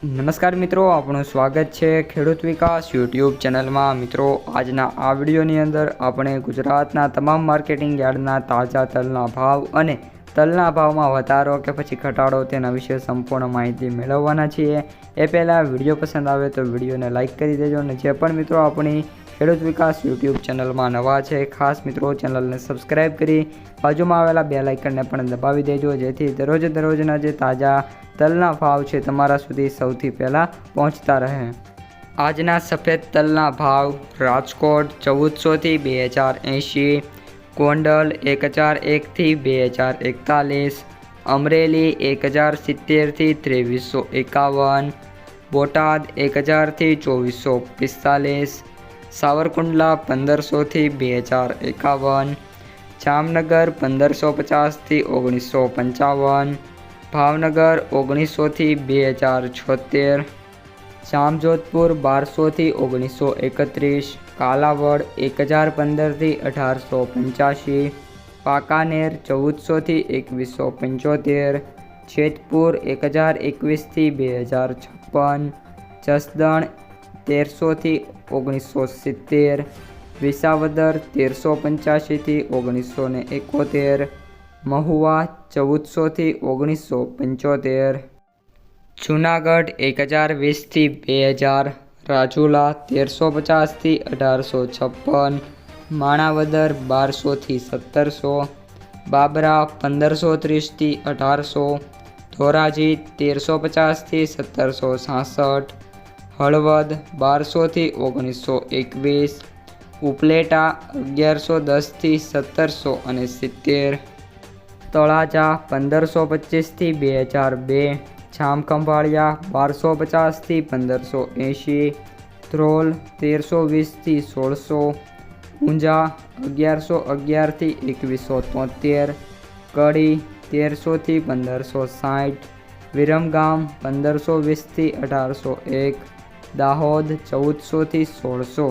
નમસ્કાર મિત્રો આપણું સ્વાગત છે ખેડૂત વિકાસ યુટ્યુબ ચેનલમાં. મિત્રો, આજના આ વિડીયોની અંદર આપણે ગુજરાતના તમામ માર્કેટિંગ યાર્ડના તાજા તલના ભાવ અને તલના ભાવમાં વધારો કે પછી ઘટાડો તેના વિશે સંપૂર્ણ માહિતી મેળવવાના છીએ. એ પહેલાં વીડિયો પસંદ આવે તો વિડીયોને લાઇક કરી દેજો અને જે પણ મિત્રો આપણી ખેડૂત વિકાસ યુટ્યુબ ચેનલમાં નવા છે, ખાસ મિત્રો ચેનલને સબસ્ક્રાઇબ કરી બાજુમાં આવેલા બે લાઇકનને પણ દબાવી દેજો, જેથી દરરોજ દરરોજના જે તાજા તલના ભાવ છે તમારા સુધી સૌથી પહેલાં પહોંચતા રહે. આજના સફેદ તલના ભાવ રાજકોટ ચૌદસોથી બે હજાર એંશી ગોંડલ એક હજાર એકથી બે હજાર એકતાલીસ, અમરેલી એક હજાર સિત્તેરથી ત્રેવીસો એકાવન, બોટાદ એક હજારથી ચોવીસો પિસ્તાલીસ, સાવરકુંડલા પંદરસોથી બે હજાર એકાવન, જામનગર પંદરસો પચાસથી ઓગણીસો પંચાવન, ભાવનગર ઓગણીસોથી બે હજાર છોતેર જામજોધપુર બારસોથી ઓગણીસો એકત્રીસ, કાલાવડ એક હજાર પંદરથી અઢારસો પંચ્યાસી, પાકાનેર ચૌદસોથી એકવીસો પંચોતેર, છેતપુર એક હજાર એકવીસથી બે હજાર છપ્પન, જસદણ તેરસોથી ઓગણીસો સિત્તેર, વિસાવદર તેરસો પંચ્યાસીથી ઓગણીસો ને એકોતેર, મહુવા ચૌદસોથી ઓગણીસો પંચોતેર જુનાગઢ એક હજાર વીસથી બે હજાર, રાજુલા તેરસો પચાસથી અઢારસો છપ્પન, માણાવદર બારસોથી સત્તરસો, બાબરા પંદરસો ત્રીસથી અઢારસો, ધોરાજી તેરસો પચાસથી સત્તરસો સાસઠ, હળવદ બારસોથી ઓગણીસો એકવીસ, ઉપલેટા અગિયારસો દસથી સત્તરસો અને સિત્તેર, તળાજા પંદરસો પચીસથી બે હજાર બે જામખંભાળિયા બારસો પચાસથી પંદરસો એંશી, ધ્રોલ તેરસો વીસથી સોળસો, ઊંઝા અગિયારસો અગિયારથી એકવીસો તોતેર, કડી તેરસોથી પંદરસો સાઠ, વિરમગામ પંદરસો વીસથી અઢારસો એક, દાહોદ ચૌદસોથી સોળસો.